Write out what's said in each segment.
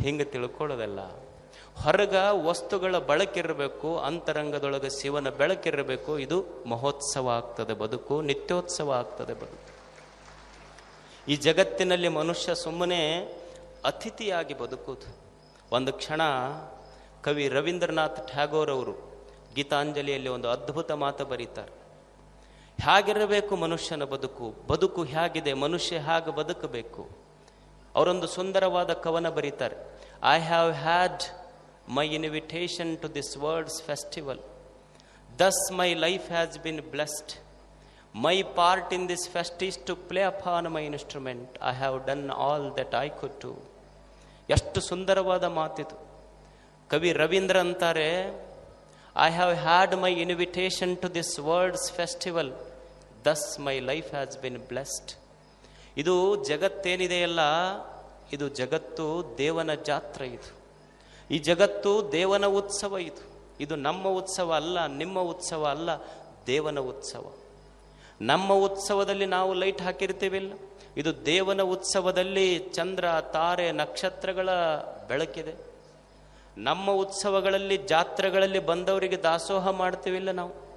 ಹಿಂಗೆ ತಿಳ್ಕೊಳ್ಳೋದಲ್ಲ. ಹೊರಗ ವಸ್ತುಗಳ ಬಳಕಿರಬೇಕು ಅಂತರಂಗದೊಳಗೆ ಶಿವನ ಬೆಳಕಿರಬೇಕು, ಇದು ಮಹೋತ್ಸವ ಆಗ್ತದೆ ಬದುಕು, ನಿತ್ಯೋತ್ಸವ ಆಗ್ತದೆ ಬದುಕು. ಈ ಜಗತ್ತಿನಲ್ಲಿ ಮನುಷ್ಯ ಸುಮ್ಮನೆ ಅತಿಥಿಯಾಗಿ ಬದುಕುದು. ಒಂದು ಕ್ಷಣ ಕವಿ ರವೀಂದ್ರನಾಥ್ ಟ್ಯಾಗೋರ್ ಅವರು ಗೀತಾಂಜಲಿಯಲ್ಲಿ ಒಂದು ಅದ್ಭುತ ಮಾತು ಬರೀತಾರೆ. ಹೇಗಿರಬೇಕು ಮನುಷ್ಯನ ಬದುಕು? ಬದುಕು ಹೇಗಿದೆ? ಮನುಷ್ಯ ಹೇಗೆ ಬದುಕಬೇಕು? ಅವರೊಂದು ಸುಂದರವಾದ ಕವನ ಬರೀತಾರೆ. I have had my invitation to this world's festival thus my life has been blessed my part in this fest is to play upon my instrument I have done all that I could to ಎಷ್ಟು ಸುಂದರವಾದ ಮಾತಿದು. ಕವಿ ರವೀಂದ್ರ ಅಂತಾರೆ I have had my invitation to this world's festival thus my life has been blessed ಇದು ಜಗತ್ತೇನಿದೆಯಲ್ಲ, ಇದು ಜಗತ್ತು ದೇವನ ಜಾತ್ರೆ ಇದು. ಈ ಜಗತ್ತು ದೇವನ ಉತ್ಸವ ಇದು. ಇದು ನಮ್ಮ ಉತ್ಸವ ಅಲ್ಲ, ನಿಮ್ಮ ಉತ್ಸವ ಅಲ್ಲ, ದೇವನ ಉತ್ಸವ. ನಮ್ಮ ಉತ್ಸವದಲ್ಲಿ ನಾವು ಲೈಟ್ ಹಾಕಿರ್ತೀವಿಲ್ಲ. ಇದು ದೇವನ ಉತ್ಸವದಲ್ಲಿ ಚಂದ್ರ, ತಾರೆ, ನಕ್ಷತ್ರಗಳ ಬೆಳಕಿದೆ. ನಮ್ಮ ಉತ್ಸವಗಳಲ್ಲಿ, ಜಾತ್ರೆಗಳಲ್ಲಿ ಬಂದವರಿಗೆ ದಾಸೋಹ ಮಾಡ್ತೀವಿಲ್ಲ ನಾವು.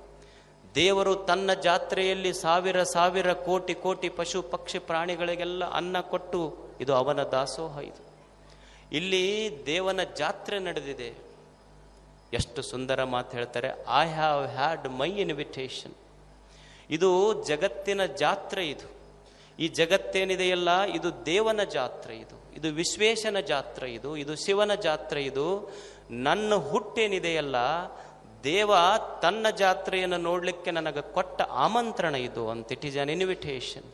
ದೇವರು ತನ್ನ ಜಾತ್ರೆಯಲ್ಲಿ ಸಾವಿರ ಸಾವಿರ ಕೋಟಿ ಕೋಟಿ ಪಶು ಪಕ್ಷಿ ಪ್ರಾಣಿಗಳಿಗೆಲ್ಲ ಅನ್ನ ಕೊಟ್ಟು ಇದು ಅವನ ದಾಸೋಹ ಇದು. ಇಲ್ಲಿ ದೇವನ ಜಾತ್ರೆ ನಡೆದಿದೆ. ಎಷ್ಟು ಸುಂದರ ಮಾತು ಹೇಳ್ತಾರೆ I have had my invitation ಇದು ಜಗತ್ತಿನ ಜಾತ್ರೆ ಇದು. ಈ ಜಗತ್ತೇನಿದೆಯಲ್ಲ ಇದು ದೇವನ ಜಾತ್ರೆ ಇದು. ಇದು ವಿಶ್ವೇಶನ ಜಾತ್ರೆ ಇದು ಇದು ಶಿವನ ಜಾತ್ರೆ ಇದು. ನನ್ನ ಹುಟ್ಟೇನಿದೆಯಲ್ಲ ದೇವ ತನ್ನ ಜಾತ್ರೆಯನ್ನು ನೋಡಲಿಕ್ಕೆ ನನಗೆ ಕೊಟ್ಟ ಆಮಂತ್ರಣ ಇದು ಅಂತ ಇಟ್ ಈಸ್ ಅನ್ ಇನ್ವಿಟೇಷನ್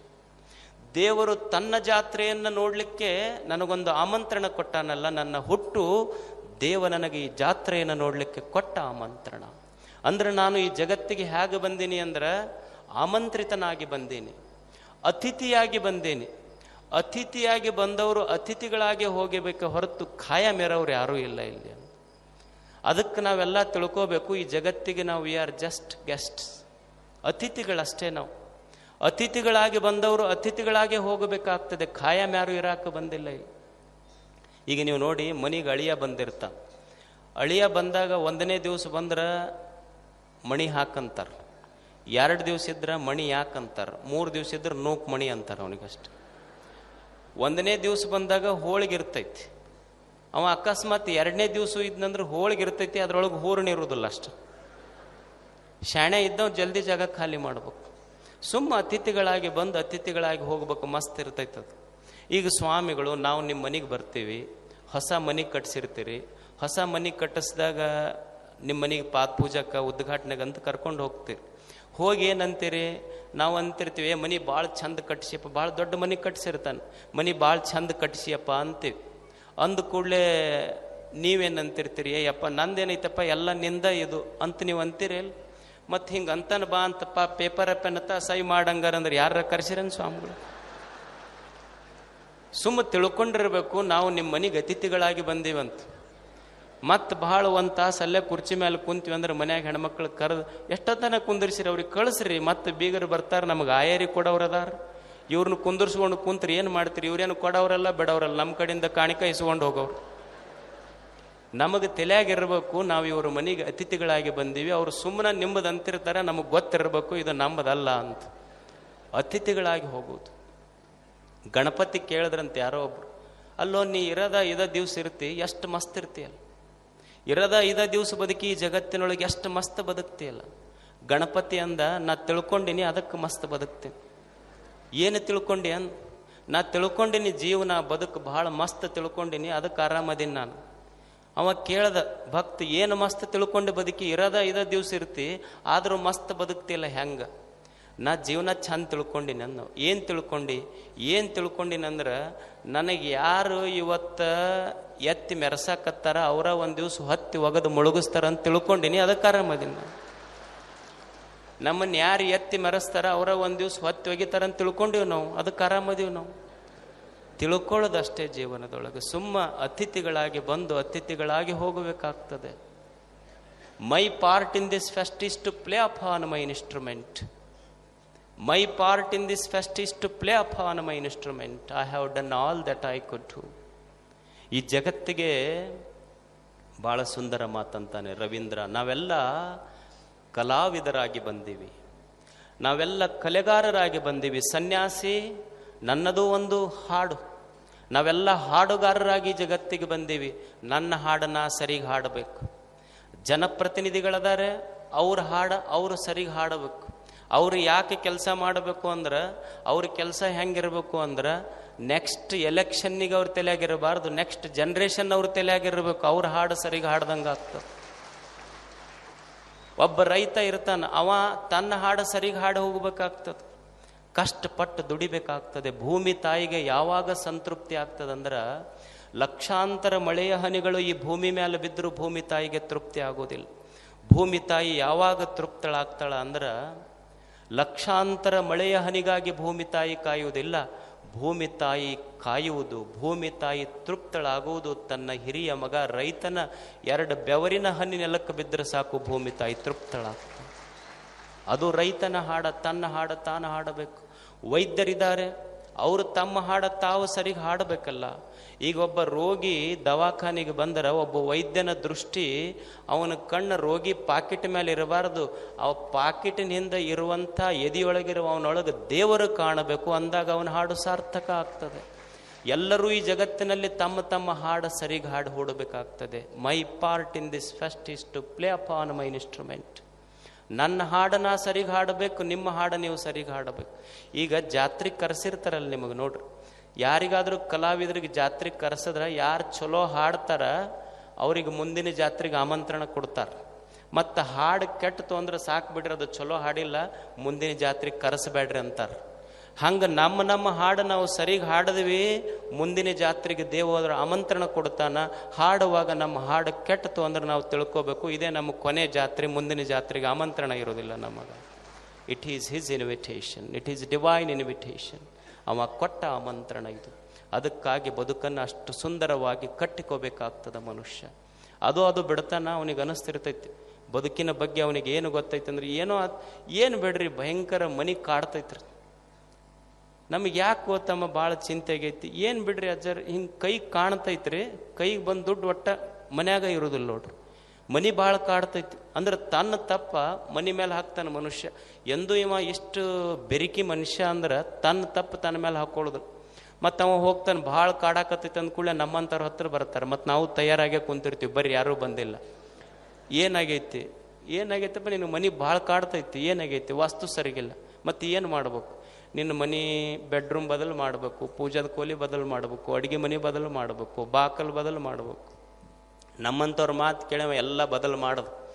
ದೇವರು ತನ್ನ ಜಾತ್ರೆಯನ್ನು ನೋಡಲಿಕ್ಕೆ ನನಗೊಂದು ಆಮಂತ್ರಣ ಕೊಟ್ಟಾನಲ್ಲ, ನನ್ನ ಹುಟ್ಟು ದೇವ ನನಗೆ ಈ ಜಾತ್ರೆಯನ್ನು ನೋಡಲಿಕ್ಕೆ ಕೊಟ್ಟ ಆಮಂತ್ರಣ. ಅಂದ್ರೆ ನಾನು ಈ ಜಗತ್ತಿಗೆ ಹೇಗೆ ಬಂದೀನಿ ಅಂದ್ರೆ ಆಮಂತ್ರಿತನಾಗಿ ಬಂದೀನಿ, ಅತಿಥಿಯಾಗಿ ಬಂದೇನೆ. ಅತಿಥಿಯಾಗಿ ಬಂದವರು ಅತಿಥಿಗಳಾಗಿ ಹೋಗಬೇಕು ಹೊರತು ಖಾಯಂ ಇರೋರು ಯಾರೂ ಇಲ್ಲ ಇಲ್ಲಿ. ಅದಕ್ಕೆ ನಾವೆಲ್ಲ ತಿಳ್ಕೋಬೇಕು, ಈ ಜಗತ್ತಿಗೆ ನಾವು ವಿ ಆರ್ ಜಸ್ಟ್ ಗೆಸ್ಟ್ಸ್ ಅತಿಥಿಗಳಷ್ಟೇ ನಾವು. ಅತಿಥಿಗಳಾಗಿ ಬಂದವರು ಅತಿಥಿಗಳಾಗಿ ಹೋಗಬೇಕಾಗ್ತದೆ. ಖಾಯಂ ಯಾರು ಇರಾಕ ಬಂದಿಲ್ಲ ಈಗ ನೀವು ನೋಡಿ, ಮನಿಗೆ ಅಳಿಯ ಬಂದಿರ್ತ. ಅಳಿಯ ಬಂದಾಗ ಒಂದನೇ ದಿವಸ ಬಂದ್ರೆ ಮಣಿ ಹಾಕಂತಾರ. ಎರಡು ದಿವಸ ಇದ್ರೆ ಮಣಿ ಯಾಕಂತಾರ. ಮೂರು ದಿವಸ ಇದ್ರೆ ನೂಕ್ ಮಣಿ ಅಂತಾರ ಅವನಿಗಷ್ಟೆ. ಒಂದನೇ ದಿವಸ ಬಂದಾಗ ಹೋಳಿಗೆ ಇರ್ತೈತಿ. ಅವ ಅಕಸ್ಮಾತ್ ಎರಡನೇ ದಿವಸ ಇದ್ನಂದ್ರೆ ಹೋಳಿಗೆ ಇರ್ತೈತಿ, ಅದ್ರೊಳಗೆ ಹೂರ್ಣ ಇರುವುದಿಲ್ಲ ಅಷ್ಟು. ಶಾಣೆ ಇದ್ದವ್ ಜಲ್ದಿ ಜಾಗ ಖಾಲಿ ಮಾಡ್ಬೇಕು. ಸುಮ್ಮ ಅತಿಥಿಗಳಾಗಿ ಬಂದು ಅತಿಥಿಗಳಾಗಿ ಹೋಗ್ಬೇಕು, ಮಸ್ತ್ ಇರ್ತೈತೆ ಅದು. ಈಗ ಸ್ವಾಮಿಗಳು, ನಾವು ನಿಮ್ಮ ಮನೆಗೆ ಬರ್ತೀವಿ, ಹೊಸ ಮನೆ ಕಟ್ಸಿರ್ತೀರಿ, ಹೊಸ ಮನೆ ಕಟ್ಟಿಸಿದಾಗ ನಿಮ್ಮ ಮನೆಗೆ ಪಾತ್ ಪೂಜಕ್ಕೆ ಉದ್ಘಾಟನೆಗೆ ಅಂತ ಕರ್ಕೊಂಡು ಹೋಗ್ತೀರಿ. ಹೋಗಿ ಏನಂತೀರಿ? ನಾವು ಅಂತಿರ್ತೀವಿ ಮನೆ ಭಾಳ ಚಂದ ಕಟ್ಸಿಯಪ್ಪ, ಭಾಳ ದೊಡ್ಡ ಮನೆ ಕಟ್ಸಿರ್ತಾನೆ, ಮನೆ ಭಾಳ ಚಂದ ಕಟ್ಸಿಯಪ್ಪ ಅಂತೀವಿ. ಅಂದ ಕೂಡಲೇ ನೀವೇನಂತಿರ್ತೀರಿ? ಅಯ್ಯಪ್ಪ, ನಂದೇನೈತಪ್ಪ? ಎಲ್ಲ ನಿಂದ ಇದು. ಅಂತ ನೀವು ಅಂತೀರಿ ಮತ್ತು ಹಿಂಗೆ ಅಂತನ ಬಾ ಅಂತಪ್ಪ, ಪೇಪರ್ ಅಪ್ಪನತ್ತ ಸೈ ಮಾಡಂಗಾರ ಅಂದ್ರೆ ಯಾರ ಕರ್ಸಿರನ್ ಸ್ವಾಮಿಗಳು? ಸುಮ್ಮ ತಿಳ್ಕೊಂಡಿರ್ಬೇಕು, ನಾವು ನಿಮ್ಮ ಮನೆಗೆ ಅತಿಥಿಗಳಾಗಿ ಬಂದೀವಂತ. ಮತ್ತೆ ಭಾಳ ಒಂದು ತಾಸು ಅಲ್ಲೇ ಕುರ್ಚಿ ಮೇಲೆ ಕುಂತೀವಿ ಅಂದ್ರೆ ಮನ್ಯಾಗ ಹೆಣ್ಮಕ್ಳು ಕರೆದು ಎಷ್ಟೊತ್ತನ ಕುಂದಿರ್ಸಿರಿ ಅವ್ರಿಗೆ? ಕಳಿಸ್ರಿ, ಮತ್ತೆ ಬೀಗರು ಬರ್ತಾರೆ, ನಮಗೆ ಆಯರಿ ಕೊಡೋರು ಅದಾರ ಇವ್ರನ್ನ ಕುಂದರ್ಸ್ಕೊಂಡು ಕುಂತ್ರಿ ಏನು ಮಾಡ್ತೀರಿ? ಇವ್ರೇನು ಕೊಡೋರಲ್ಲ ಬಿಡೋರಲ್ಲ ನಮ್ಮ ಕಡೆಯಿಂದ ಕಾಣಿಕ ಇಸ್ಕೊಂಡು ಹೋಗೋರು. ನಮಗೆ ತಲೆಯಾಗಿರ್ಬೇಕು, ನಾವು ಇವ್ರ ಮನೆಗೆ ಅತಿಥಿಗಳಾಗಿ ಬಂದೀವಿ. ಅವರು ಸುಮ್ಮನೆ ನಿಮ್ಮದು ಅಂತಿರ್ತಾರೆ ನಮಗೆ ಗೊತ್ತಿರಬೇಕು, ಇದು ನಮ್ಮದಲ್ಲ ಅಂತ. ಅತಿಥಿಗಳಾಗಿ ಹೋಗೋದು. ಗಣಪತಿ ಕೇಳಿದ್ರಂತ ಯಾರೋ ಒಬ್ರು, ಅಲ್ಲೋ, ನೀ ಇರದ ಇದ ದಿವ್ಸ ಇರ್ತಿ, ಎಷ್ಟು ಮಸ್ತ್ ಇರ್ತೀಯಲ್ಲ ಇರದ ಇದ ದಿವ್ಸ ಬದುಕಿ ಜಗತ್ತಿನೊಳಗೆ ಎಷ್ಟು ಮಸ್ತ್ ಬದುಕ್ತಿಯಲ್ಲ ಗಣಪತಿ ಅಂದ, ನಾ ತಿಳ್ಕೊಂಡಿನಿ ಅದಕ್ಕೆ ಮಸ್ತ್ ಬದುಕ್ತೀನಿ. ಏನು ತಿಳ್ಕೊಂಡೆ ಅನ್ ನಾ ತಿಳ್ಕೊಂಡಿನಿ ಜೀವನ ಬದುಕು ಬಹಳ ಮಸ್ತ್ ತಿಳ್ಕೊಂಡಿನಿ, ಅದಕ್ಕೆ ಆರಾಮದೀನಿ ನಾನು. ಅವ ಕೇಳ್ದ, ಭಕ್ತ, ಏನು ಮಸ್ತ್ ತಿಳ್ಕೊಂಡು ಬದುಕಿ? ಇರದ ಇದ ದಿವ್ಸ ಇರ್ತಿ, ಆದರೂ ಮಸ್ತ್ ಬದುಕ್ತಿಲ್ಲ ಹೆಂಗೆ? ನಾ ಜೀವನ ಚಂದ ತಿಳ್ಕೊಂಡಿನಿ ನಾನು ಏನು ತಿಳ್ಕೊಂಡು? ಏನು ತಿಳ್ಕೊಂಡಿನಂದ್ರೆ ನನಗೆ ಯಾರು ಇವತ್ತು ಎತ್ತಿ ಮೆರೆಸಾಕತ್ತಾರ, ಅವರ ಒಂದು ದಿವ್ಸ ಹತ್ತಿ ಒಗದು ಮುಳುಗಿಸ್ತಾರ ಅಂತ ತಿಳ್ಕೊಂಡಿನಿ, ಅದಕ್ಕೆ ಆರಾಮದೀನಿ ನಾನು. ನಮ್ಮನ್ನು ಯಾರು ಎತ್ತಿ ಮೆರೆಸ್ತಾರ, ಅವರ ಒಂದು ದಿವ್ಸ ಹೊತ್ತಿ ಒಗಿತಾರ ಅಂತ ತಿಳ್ಕೊಂಡಿವಿ ನಾವು. ಅದಕ್ಕೆ ಆರಾಮದೀವಿ ನಾವು. ತಿಳ್ಕೊಳ್ಳೋದಷ್ಟೇ ಜೀವನದೊಳಗೆ. ಸುಮ್ಮ ಅತಿಥಿಗಳಾಗಿ ಬಂದು ಅತಿಥಿಗಳಾಗಿ ಹೋಗಬೇಕಾಗ್ತದೆ. My part in this fest is to play up on my instrument. My part in this fest is to play up on my instrument. I have done all that I could ಈ ಜಗತ್ತಿಗೆ ಭಾಳ ಸುಂದರ ಮಾತಂತಾನೆ ರವೀಂದ್ರ. ನಾವೆಲ್ಲ ಕಲಾವಿದರಾಗಿ ಬಂದೀವಿ. ನಾವೆಲ್ಲ ಕಲೆಗಾರರಾಗಿ ಬಂದೀವಿ. ಸನ್ಯಾಸಿ, ನನ್ನದು ಒಂದು ಹಾಡು. ನಾವೆಲ್ಲ ಹಾಡುಗಾರರಾಗಿ ಜಗತ್ತಿಗೆ ಬಂದೀವಿ. ನನ್ನ ಹಾಡನ್ನ ಸರಿಗೆ ಹಾಡಬೇಕು. ಜನಪ್ರತಿನಿಧಿಗಳದಾರೆ, ಅವ್ರ ಹಾಡ ಅವರು ಸರಿಗೆ ಹಾಡಬೇಕು. ಅವ್ರು ಯಾಕೆ ಕೆಲಸ ಮಾಡಬೇಕು ಅಂದ್ರೆ, ಅವ್ರ ಕೆಲಸ ಹೆಂಗಿರಬೇಕು ಅಂದ್ರೆ ನೆಕ್ಸ್ಟ್ ಎಲೆಕ್ಷನ್ನಿಗೆ ಅವ್ರ ತಲೆಯಾಗಿರಬಾರ್ದು ನೆಕ್ಸ್ಟ್ ಜನ್ರೇಷನ್ ಅವ್ರ ತಲೆಯಾಗಿರಬೇಕು ಅವ್ರ ಹಾಡು ಸರಿಗೆ ಹಾಡ್ದಂಗೆ ಆಗ್ತದೆ ಒಬ್ಬ ರೈತ ಇರ್ತಾನ, ಅವ ತನ್ನ ಹಾಡು ಸರಿಗೆ ಹಾಡು ಹೋಗ್ಬೇಕಾಗ್ತದೆ. ಕಷ್ಟಪಟ್ಟು ದುಡಿಬೇಕಾಗ್ತದೆ. ಭೂಮಿ ತಾಯಿಗೆ ಯಾವಾಗ ಸಂತೃಪ್ತಿ ಆಗ್ತದಂದ್ರೆ, ಲಕ್ಷಾಂತರ ಮಳೆಯ ಹನಿಗಳು ಈ ಭೂಮಿ ಮೇಲೆ ಬಿದ್ದರೂ ಭೂಮಿ ತಾಯಿಗೆ ತೃಪ್ತಿ ಆಗೋದಿಲ್ಲ. ಭೂಮಿ ತಾಯಿ ಯಾವಾಗ ತೃಪ್ತಳಾಗ್ತಾಳ ಅಂದ್ರೆ, ಲಕ್ಷಾಂತರ ಮಳೆಯ ಹನಿಗಾಗಿ ಭೂಮಿ ತಾಯಿ ಕಾಯುವುದಿಲ್ಲ. ಭೂಮಿ ತಾಯಿ ಕಾಯುವುದು, ಭೂಮಿ ತಾಯಿ ತೃಪ್ತಳಾಗುವುದು, ತನ್ನ ಹಿರಿಯ ಮಗ ರೈತನ ಎರಡು ಬೆವರಿನ ಹನಿ ನೆಲಕ್ಕೆ ಬಿದ್ದರೆ ಸಾಕು, ಭೂಮಿ ತಾಯಿ ತೃಪ್ತಳಾಗ್ತಾಳೆ ಅದು ರೈತನ ಹಾಡ, ತನ್ನ ಹಾಡ ತಾನು ಹಾಡಬೇಕು. ವೈದ್ಯರಿದ್ದಾರೆ ಅವರು ತಮ್ಮ ಹಾಡ ತಾವು ಸರಿಗೆ ಹಾಡಬೇಕಲ್ಲ. ಈಗ ಒಬ್ಬ ರೋಗಿ ದವಾಖಾನೆಗೆ ಬಂದರೆ, ಒಬ್ಬ ವೈದ್ಯನ ದೃಷ್ಟಿ ಅವನ ಕಣ್ಣು ರೋಗಿ ಪಾಕೆಟ್ ಮೇಲೆ ಇರಬಾರ್ದು. ಆ ಪಾಕಿಟಿನಿಂದ ಇರುವಂಥ ಎದೆಯೊಳಗಿರುವ ಅವನೊಳಗೆ ದೇವರು ಕಾಣಬೇಕು ಅಂದಾಗ ಅವನ ಹಾಡು ಸಾರ್ಥಕ ಆಗ್ತದೆ. ಎಲ್ಲರೂ ಈ ಜಗತ್ತಿನಲ್ಲಿ ತಮ್ಮ ತಮ್ಮ ಹಾಡು ಸರಿಗೆ ಹಾಡು ಹೂಡಬೇಕಾಗ್ತದೆ. My part in this first is to play on my instrument. ನನ್ನ ಹಾಡನ್ನ ಸರಿಗೆ ಹಾಡಬೇಕು ನಿಮ್ಮ ಹಾಡು ನೀವು ಸರಿಗೆ ಹಾಡಬೇಕು ಈಗ ಜಾತ್ರೆಗೆ ಕರೆಸಿರ್ತಾರಲ್ಲ ನಿಮಗೆ ನೋಡ್ರಿ. ಯಾರಿಗಾದ್ರೂ ಕಲಾವಿದರಿಗೆ ಜಾತ್ರೆಗೆ ಕರೆಸಿದ್ರೆ ಯಾರು ಚಲೋ ಹಾಡ್ತಾರ, ಅವ್ರಿಗೆ ಮುಂದಿನ ಜಾತ್ರೆಗೆ ಆಮಂತ್ರಣ ಕೊಡ್ತಾರೆ. ಮತ್ತು ಹಾಡು ಕೆಟ್ಟು ಅಂದ್ರೆ ಸಾಕು ಬಿಡ್ರಿ, ಅದು ಚಲೋ ಹಾಡಿಲ್ಲ, ಮುಂದಿನ ಜಾತ್ರೆಗೆ ಕರೆಸಬೇಡ್ರಿ ಅಂತಾರೆ. ಹಂಗೆ ನಮ್ಮ ನಮ್ಮ ಹಾಡು ನಾವು ಸರಿಗೆ ಹಾಡಿದ್ವಿ, ಮುಂದಿನ ಜಾತ್ರೆಗೆ ದೇವರ ಆಮಂತ್ರಣ ಕೊಡ್ತಾನ, ಹಾಡುವಾಗ ನಮ್ಮ ಹಾಡು ಕೆಟ್ಟತು ಅಂದ್ರೆ ನಾವು ತಿಳ್ಕೋಬೇಕು. ಇದೇ ನಮ್ಮ ಕೊನೆ ಜಾತ್ರೆ, ಮುಂದಿನ ಜಾತ್ರೆಗೆ ಆಮಂತ್ರಣ ಇರೋದಿಲ್ಲ ನಮಗೆ. It is his invitation it is divine invitation ಅವ ಕೊಟ್ಟ ಆಮಂತ್ರಣ ಇದು. ಅದಕ್ಕಾಗಿ ಬದುಕನ್ನು ಅಷ್ಟು ಸುಂದರವಾಗಿ ಕಟ್ಟಿಕೋಬೇಕಾಗ್ತದೆ ಮನುಷ್ಯ. ಅದು ಅದು ಬಿಡ್ತಾನ ಅವನಿಗೆ ಅನಿಸ್ತಿರ್ತೈತಿ. ಬದುಕಿನ ಬಗ್ಗೆ ಅವನಿಗೆ ಏನು ಗೊತ್ತೈತೆ ಅಂದ್ರೆ ಏನೋ ಏನು ಬಿಡ್ರಿ, ಭಯಂಕರ ಮನಿ ಕಾಡ್ತೈತ್ರಿ. ನಮಗೆ ಯಾಕೆ ಗೊತ್ತಮ್ಮ ಭಾಳ ಚಿಂತೆ ಆಗೈತಿ? ಏನು ಬಿಡ್ರಿ ಅಜ್ಜರ್, ಹಿಂಗೆ ಕೈ ಕಾಣ್ತೈತ್ರಿ, ಕೈಗೆ ಬಂದು ದುಡ್ಡು ಒಟ್ಟ ಮನ್ಯಾಗ ಇರೋದಿಲ್ಲ ನೋಡ್ರಿ. ಮನಿ ಭಾಳ ಕಾಡ್ತೈತಿ. ಅಂದ್ರೆ ತನ್ನ ತಪ್ಪ ಮನಿ ಮೇಲೆ ಹಾಕ್ತಾನೆ ಮನುಷ್ಯ. ಎಂದೂ ಇವ ಇಷ್ಟು ಬೆರಿಕಿ ಮನುಷ್ಯ ಅಂದ್ರೆ ತನ್ನ ತಪ್ಪು ತನ್ನ ಮೇಲೆ ಹಾಕೊಳ್ಳೋದು. ಮತ್ತು ಅವ ಹೋಗ್ತಾನೆ, ಭಾಳ ಕಾಡಾಕತ್ತೈತೆ ಅಂದ್ಕೂಡಲೇ ನಮ್ಮಂಥವ್ರ ಹತ್ರ ಬರ್ತಾರೆ. ಮತ್ತು ನಾವು ತಯಾರಾಗೇ ಕುಂತಿರ್ತೀವಿ. ಬರ್ರಿ, ಯಾರೂ ಬಂದಿಲ್ಲ. ಏನಾಗೈತಿ? ಏನಾಗೈತಪ್ಪ ನಿನ್ನ ಮನೆ ಭಾಳ ಕಾಡ್ತೈತಿ. ಏನಾಗೈತಿ? ವಾಸ್ತು ಸರಿಗಿಲ್ಲ. ಮತ್ತು ಏನು ಮಾಡ್ಬೇಕು? ನಿನ್ನ ಮನೆ ಬೆಡ್ರೂಮ್ ಬದಲು ಮಾಡಬೇಕು, ಪೂಜಾದ ಕೋಲಿ ಬದಲು ಮಾಡಬೇಕು, ಅಡುಗೆ ಮನೆ ಬದಲು ಮಾಡಬೇಕು, ಬಾಕಲ್ ಬದಲು ಮಾಡಬೇಕು. ನಮ್ಮಂಥವ್ರ ಮಾತು ಕೇಳವ, ಎಲ್ಲ ಬದಲು ಮಾಡೋದು.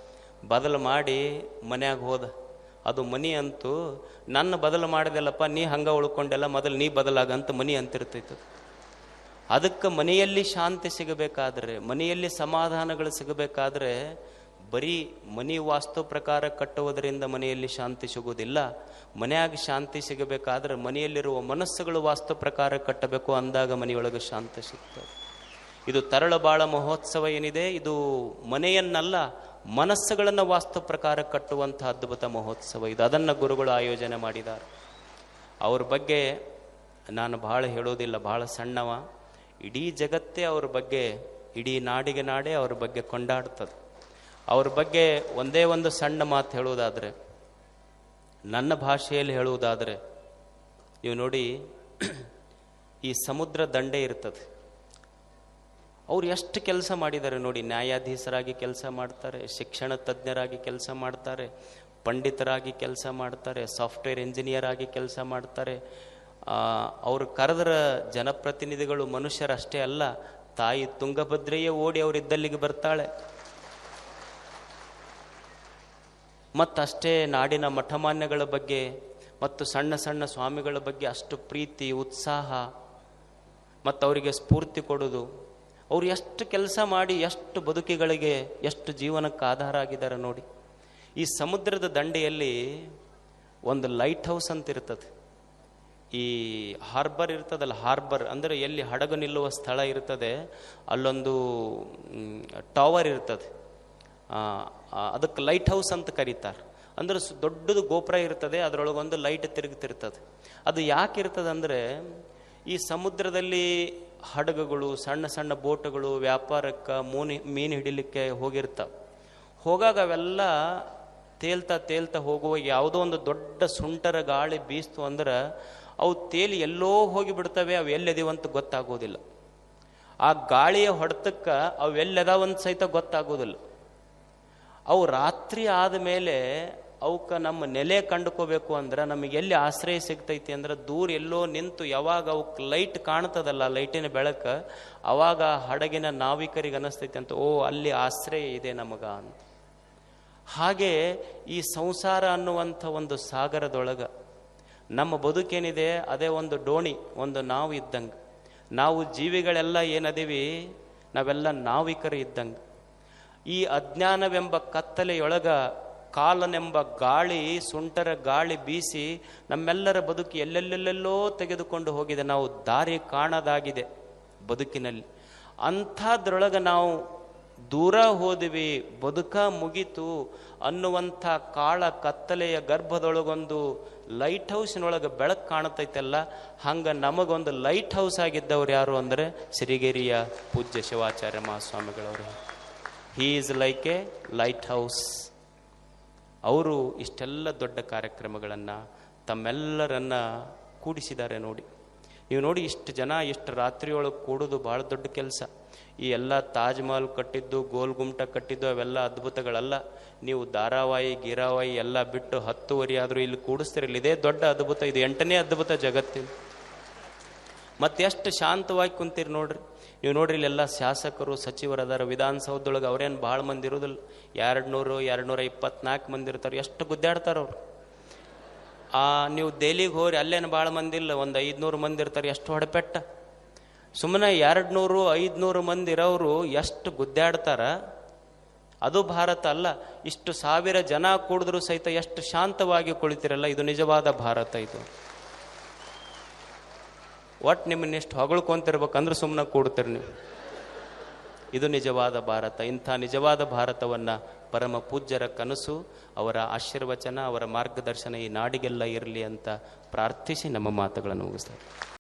ಬದಲು ಮಾಡಿ ಮನ್ಯಾಗ ಹೋದ. ಅದು ಮನಿ ಅಂತೂ, ನನ್ನ ಬದಲು ಮಾಡಿದೆಲ್ಲಪ್ಪ, ನೀ ಹಂಗ ಉಳ್ಕೊಂಡೆಲ್ಲ, ಮೊದಲು ನೀ ಬದಲಾಗಂತ ಮನಿ ಅಂತಿರ್ತೈತೆ ಅದಕ್ಕೆ ಮನೆಯಲ್ಲಿ ಶಾಂತಿ ಸಿಗಬೇಕಾದ್ರೆ, ಮನೆಯಲ್ಲಿ ಸಮಾಧಾನಗಳು ಸಿಗಬೇಕಾದ್ರೆ, ಬರೀ ಮನಿ ವಾಸ್ತು ಪ್ರಕಾರ ಕಟ್ಟುವುದರಿಂದ ಮನೆಯಲ್ಲಿ ಶಾಂತಿ ಸಿಗುವುದಿಲ್ಲ. ಮನೆಯಾಗ ಶಾಂತಿ ಸಿಗಬೇಕಾದ್ರೆ ಮನೆಯಲ್ಲಿರುವ ಮನಸ್ಸುಗಳು ವಾಸ್ತು ಪ್ರಕಾರ ಕಟ್ಟಬೇಕು ಅಂದಾಗ ಮನೆಯೊಳಗೆ ಶಾಂತಿ ಸಿಗ್ತದೆ. ಇದು ತರಳಬಾಳ ಮಹೋತ್ಸವ ಏನಿದೆ, ಇದು ಮನೆಯನ್ನಲ್ಲ, ಮನಸ್ಸುಗಳನ್ನು ವಾಸ್ತು ಪ್ರಕಾರ ಕಟ್ಟುವಂಥ ಅದ್ಭುತ ಮಹೋತ್ಸವ ಇದು. ಅದನ್ನು ಗುರುಗಳು ಆಯೋಜನೆ ಮಾಡಿದ್ದಾರೆ. ಅವ್ರ ಬಗ್ಗೆ ನಾನು ಭಾಳ ಹೇಳೋದಿಲ್ಲ, ಭಾಳ ಸಣ್ಣವ. ಇಡೀ ಜಗತ್ತೇ ಅವ್ರ ಬಗ್ಗೆ, ಇಡೀ ನಾಡಿಗೆ ನಾಡೇ ಅವ್ರ ಬಗ್ಗೆ ಕೊಂಡಾಡ್ತದೆ. ಅವ್ರ ಬಗ್ಗೆ ಒಂದೇ ಒಂದು ಸಣ್ಣ ಮಾತು ಹೇಳುವುದಾದರೆ ನನ್ನ ಭಾಷೆಯಲ್ಲಿ ಹೇಳುವುದಾದರೆ ನೀವು ನೋಡಿ, ಈ ಸಮುದ್ರ ದಂಡೆ ಇರ್ತದೆ. ಅವ್ರು ಎಷ್ಟು ಕೆಲಸ ಮಾಡಿದ್ದಾರೆ ನೋಡಿ, ನ್ಯಾಯಾಧೀಶರಾಗಿ ಕೆಲಸ ಮಾಡ್ತಾರೆ, ಶಿಕ್ಷಣ ತಜ್ಞರಾಗಿ ಕೆಲಸ ಮಾಡ್ತಾರೆ, ಪಂಡಿತರಾಗಿ ಕೆಲಸ ಮಾಡ್ತಾರೆ, ಸಾಫ್ಟ್ವೇರ್ ಇಂಜಿನಿಯರ್ ಆಗಿ ಕೆಲಸ ಮಾಡ್ತಾರೆ. ಅವರು ಕರೆದರ ಜನಪ್ರತಿನಿಧಿಗಳು ಮನುಷ್ಯರಷ್ಟೇ ಅಲ್ಲ, ತಾಯಿ ತುಂಗಭದ್ರೆಯೇ ಓಡಿ ಅವರಿದ್ದಲ್ಲಿಗೆ ಬರ್ತಾಳೆ. ಮತ್ತಷ್ಟೇ ನಾಡಿನ ಮಠಮಾನ್ಯಗಳ ಬಗ್ಗೆ ಮತ್ತು ಸಣ್ಣ ಸಣ್ಣ ಸ್ವಾಮಿಗಳ ಬಗ್ಗೆ ಅಷ್ಟು ಪ್ರೀತಿ, ಉತ್ಸಾಹ ಮತ್ತು ಅವರಿಗೆ ಸ್ಫೂರ್ತಿ ಕೊಡೋದು ಅವರು ಎಷ್ಟು ಕೆಲಸ ಮಾಡಿ, ಎಷ್ಟು ಬದುಕಿಗಳಿಗೆ, ಎಷ್ಟು ಜೀವನಕ್ಕೆ ಆಧಾರ ಆಗಿದ್ದಾರೆ ನೋಡಿ. ಈ ಸಮುದ್ರದ ದಂಡೆಯಲ್ಲಿ ಒಂದು ಲೈಟ್ ಹೌಸ್ ಅಂತ ಇರ್ತದೆ. ಈ ಹಾರ್ಬರ್ ಇರ್ತದಲ್ಲ, ಹಾರ್ಬರ್ ಅಂದರೆ ಎಲ್ಲಿ ಹಡಗು ನಿಲ್ಲುವ ಸ್ಥಳ ಇರ್ತದೆ, ಅಲ್ಲೊಂದು ಟವರ್ ಇರ್ತದೆ. ಅದಕ್ಕೆ ಲೈಟ್ ಹೌಸ್ ಅಂತ ಕರೀತಾರೆ. ಅಂದ್ರೆ ದೊಡ್ಡದು ಗೋಪುರ ಇರ್ತದೆ ಅದರೊಳಗೊಂದು ಲೈಟ್ ತಿರುಗ್ತಿರ್ತದೆ. ಅದು ಯಾಕೆ ಇರ್ತದೆ ಅಂದರೆ ಈ ಸಮುದ್ರದಲ್ಲಿ ಹಡಗುಗಳು, ಸಣ್ಣ ಸಣ್ಣ ಬೋಟುಗಳು, ವ್ಯಾಪಾರಕ್ಕೆ ಮೂನಿ ಮೀನು ಹಿಡಿಲಿಕ್ಕೆ ಹೋಗಿರ್ತಾವ. ಹೋಗಾಗ ಅವೆಲ್ಲ ತೇಲ್ತಾ ತೇಲ್ತಾ ಹೋಗುವ ಯಾವುದೋ ಒಂದು ದೊಡ್ಡ ಸುಂಟರ ಗಾಳಿ ಬೀಸ್ತು ಅಂದ್ರೆ ಅವು ತೇಲಿ ಎಲ್ಲೋ ಹೋಗಿ ಬಿಡ್ತವೆ, ಅವು ಎಲ್ಲೆದಿವಂತ ಗೊತ್ತಾಗೋದಿಲ್ಲ. ಆ ಗಾಳಿಯ ಹೊಡೆತಕ್ಕೆ ಅವು ಎಲ್ಲೆದಾವಂತ ಸಹಿತ ಗೊತ್ತಾಗೋದಿಲ್ಲ. ಅವು ರಾತ್ರಿ ಆದಮೇಲೆ ಅವಕ್ಕೆ ನಮ್ಮ ನೆಲೆ ಕಂಡುಕೋಬೇಕು ಅಂದ್ರೆ ನಮಗೆ ಎಲ್ಲಿ ಆಶ್ರಯ ಸಿಗ್ತೈತಿ ಅಂದ್ರೆ ದೂರ ಎಲ್ಲೋ ನಿಂತು ಯಾವಾಗ ಅವಕ್ಕೆ ಲೈಟ್ ಕಾಣ್ತದಲ್ಲ ಲೈಟಿನ ಬೆಳಕು, ಅವಾಗ ಹಡಗಿನ ನಾವಿಕರಿಗೆ ಅನಿಸ್ತೈತಿ ಅಂತ, ಓ, ಅಲ್ಲಿ ಆಶ್ರಯ ಇದೆ ನಮಗ ಅಂತ. ಹಾಗೆ ಈ ಸಂಸಾರ ಅನ್ನುವಂಥ ಒಂದು ಸಾಗರದೊಳಗ ನಮ್ಮ ಬದುಕೇನಿದೆ, ಅದೇ ಒಂದು ಡೋಣಿ, ಒಂದು ನಾವು ಇದ್ದಂಗೆ ನಾವು ಜೀವಿಗಳೆಲ್ಲ ಏನದೀವಿ? ನಾವೆಲ್ಲ ನಾವಿಕರು ಇದ್ದಂಗೆ. ಈ ಅಜ್ಞಾನವೆಂಬ ಕತ್ತಲೆಯೊಳಗ ಕಾಲನೆಂಬ ಗಾಳಿ, ಸುಂಟರ ಗಾಳಿ ಬೀಸಿ ನಮ್ಮೆಲ್ಲರ ಬದುಕು ಎಲ್ಲೆಲ್ಲೆಲ್ಲೆಲ್ಲೋ ತೆಗೆದುಕೊಂಡು ಹೋಗಿದೆ. ನಾವು ದಾರಿ ಕಾಣದಾಗಿದೆ ಬದುಕಿನಲ್ಲಿ. ಅಂಥದ್ರೊಳಗೆ ನಾವು ದೂರ ಹೋದಿವಿ, ಬದುಕ ಮುಗಿತು ಅನ್ನುವಂಥ ಕಾಳ ಕತ್ತಲೆಯ ಗರ್ಭದೊಳಗೊಂದು ಲೈಟ್ ಹೌಸ್ನೊಳಗೆ ಬೆಳಕು ಕಾಣತೈತಲ್ಲ, ಹಂಗೆ ನಮಗೊಂದು ಲೈಟ್ ಹೌಸ್ ಆಗಿದ್ದವ್ರು ಯಾರು ಅಂದರೆ ಸಿರಿಗೇರಿಯ ಪೂಜ್ಯ Shivacharya ಮಹಾಸ್ವಾಮಿಗಳವರು. He is like a lighthouse ಅವರು ಇಷ್ಟೆಲ್ಲ ದೊಡ್ಡ ಕಾರ್ಯಕ್ರಮಗಳನ್ನು ತಮ್ಮೆಲ್ಲರನ್ನ ಕೂಡಿಸಿದ್ದಾರೆ ನೋಡಿ. ನೀವು ನೋಡಿ ಇಷ್ಟು ಜನ ಇಷ್ಟು ರಾತ್ರಿಯೊಳಗೆ ಕೂಡೋದು ಭಾಳ ದೊಡ್ಡ ಕೆಲಸ. ಈ ಎಲ್ಲ ತಾಜ್ ಮಹಲ್ ಕಟ್ಟಿದ್ದು, ಗೋಲ್ ಗುಮ್ಟ ಕಟ್ಟಿದ್ದು ಅವೆಲ್ಲ ಅದ್ಭುತಗಳಲ್ಲ. ನೀವು ಧಾರಾವಾಹಿ, ಗೀರಾವಾಹಿ ಎಲ್ಲ ಬಿಟ್ಟು ಹತ್ತುವರೆ ಆದರೂ ಇಲ್ಲಿ ಕೂಡಿಸ್ತಿರಲಿಲ್ಲ ಇದೇ ದೊಡ್ಡ ಅದ್ಭುತ. ಇದು ಎಂಟನೇ ಅದ್ಭುತ ಜಗತ್ತಿನ ಮತ್ತೆ ಎಷ್ಟು ಶಾಂತವಾಗಿ ಕುಂತೀರಿ ನೋಡ್ರಿ. ನೀವು ನೋಡ್ರಿ ಇಲ್ಲೆಲ್ಲ ಶಾಸಕರು ಸಚಿವರು ಅದಾರ ವಿಧಾನಸೌಧದೊಳಗೆ ಅವ್ರೇನು ಭಾಳ ಮಂದಿ ಇರೋದಿಲ್ಲ. ಎರಡು ನೂರು ಎರಡು ನೂರ ಇಪ್ಪತ್ನಾಲ್ಕು ಮಂದಿ ಇರ್ತಾರೆ. ಎಷ್ಟು ಗುದ್ದಾಡ್ತಾರೆ ಅವ್ರು. ಆ, ನೀವು ದೆಹಲಿಗೆ ಹೋರಿ ಅಲ್ಲೇನು ಭಾಳ ಮಂದಿ ಇಲ್ಲ. ಒಂದು ಐದುನೂರು ಮಂದಿ ಇರ್ತಾರೆ, ಎಷ್ಟು ಹೊಡೆಪೆಟ್ಟ. ಸುಮ್ಮನೆ ಎರಡು ನೂರು ಐದುನೂರು ಮಂದಿ ಇರೋರು ಎಷ್ಟು ಗುದ್ದಾಡ್ತಾರ. ಅದು ಭಾರತ ಅಲ್ಲ. ಇಷ್ಟು ಸಾವಿರ ಜನ ಕೂಡಿದ್ರು ಸಹಿತ ಎಷ್ಟು ಶಾಂತವಾಗಿ ಕುಳಿತಿರಲ್ಲ. ಇದು ನಿಜವಾದ ಭಾರತ ಇದು. ಒಟ್ಟು ನಿಮ್ಮನ್ನ ಎಷ್ಟು ಹೊಗಳ್ಕೊಂತಿರ್ಬೇಕಂದ್ರೆ ಸುಮ್ಮನೆ ಕೂಡ್ತೀರಿ ನೀವು. ಇದು ನಿಜವಾದ ಭಾರತ, ಇಂಥ ನಿಜವಾದ ಭಾರತವನ್ನು ಪರಮ ಪೂಜ್ಯರ ಕನಸು, ಅವರ ಆಶೀರ್ವಚನ, ಅವರ ಮಾರ್ಗದರ್ಶನ ಈ ನಾಡಿಗೆಲ್ಲ ಇರಲಿ ಅಂತ ಪ್ರಾರ್ಥಿಸಿ ನಮ್ಮ ಮಾತುಗಳನ್ನು ಮುಗಿಸ್ತಾರೆ